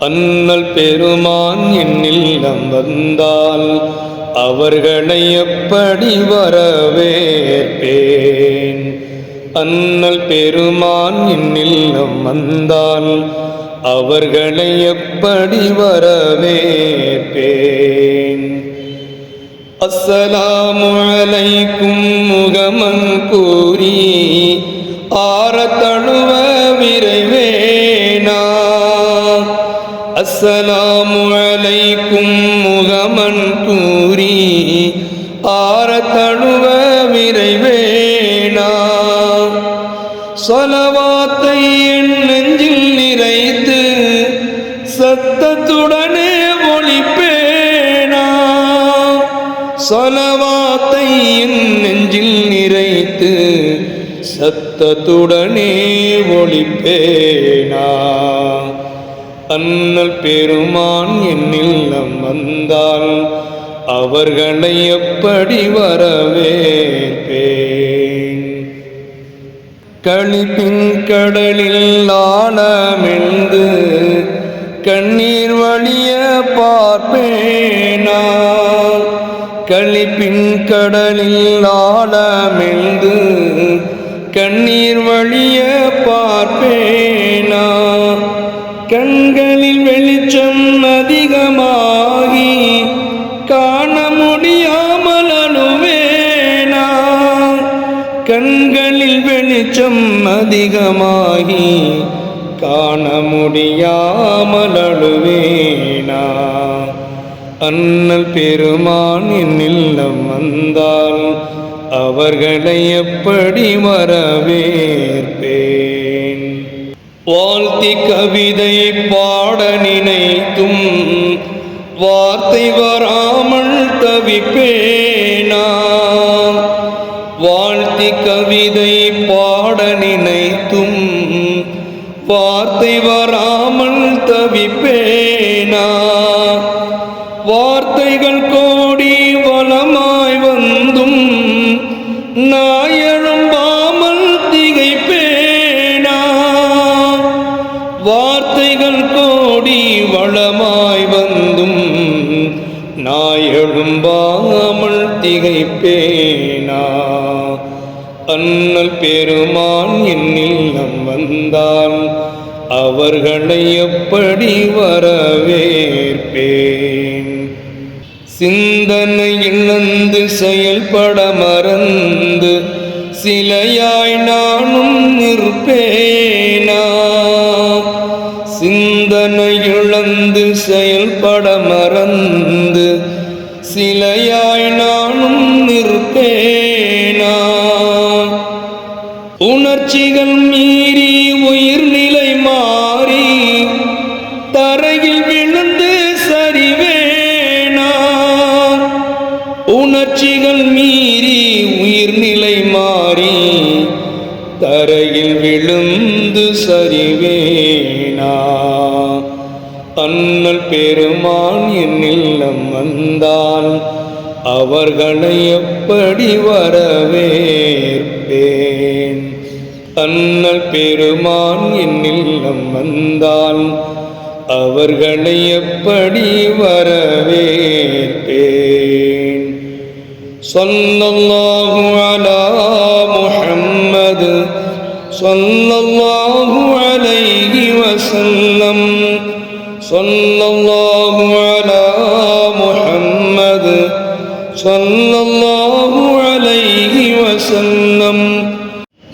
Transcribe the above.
அன்னல் பெருமான் என்னில்லம் வந்தால் அவர்களை எப்படி வரவேற்பேன்? அன்னல் பெருமான் என்னில்லம் வந்தால் அவர்களை எப்படி வரவேற்பேன்? அஸ்ஸலாமு அலைக்கும் முகமன் கூறி ஆற தழுவ விரைவு அஸ்ஸலாமு அலைக்கும் முகமன் கூறி ஆற தழுவ விரைவேனா சொலவாத்தை என் நெஞ்சில் நிறைத்து சத்தத்துடனே ஒளிப்பேனா சொலவாத்தை என் நெஞ்சில் நிறைத்து சத்தத்துடனே ஒளிப்பேனா அண்ணல் பெருமான் என்னில்லம் வந்தால் அவர்களை எப்படி வரவேற்பேன்? களிப்பின் கடலில் ஆழமெழுந்து கண்ணீர் வழிய பார்ப்பேனா களிப்பின் கடலில் ஆழமெழுந்து கண்ணீர் வழிய பார்ப்பேன். கண்களில் வெளிச்சம் அதிகமாகி காண முடியாமல் அழுவேனா. அண்ணல் பெருமான் என்னில்லம் வந்தால் அவர்களை எப்படி வரவேற்பேன்? வாழ்த்தி கவிதை பாட நினைத்தும் வார்த்தை வராமல் தவிப்பேன். வாழ்த்தி கவிதை பாட நினைத்தும் வார்த்தை வராமல் தவிப்பேனா? வார்த்தைகள் கோடி வளமாய் வந்தும் நாயழும்பாமல் திகைப்பேனா? வார்த்தைகள் கோடி வளமாய் வந்தும் நாயழும்பாமல் திகைப்பேனா? அண்ணல் பெருமான் என்னில்லம் வந்தான். அவர்களை எப்படி வரவேற்பேன்? சிந்தனை இழந்து செயல்பட மறந்து சிலையாய் நானும் நிற்பேனா? சிந்தனை இழந்து செயல்பட மறந்து சிலையாய் உணர்ச்சிகள் மீறி உயிர்நிலை மாறி தரையில் விழுந்து சரிவேனா உணர்ச்சிகள் மீறி உயிர்நிலை மாறி தரையில் விழுந்து சரிவேனா அண்ணல் பெருமான் என் இல்லம் வந்தால் அவர்களை எப்படி வரவேற்பேன்? அண்ணல் பெருமான் என் வந்தால் அவர்களை எப்படி வரவேற்பேன்? சொல்லல்லாஹு அலா முஹம்மது சொல்லல்லாஹு அலைஹி வஸல்லம் சொல்லல்லாஹு அலா முஹம்மது சொல்லல்லாஹு அலைஹி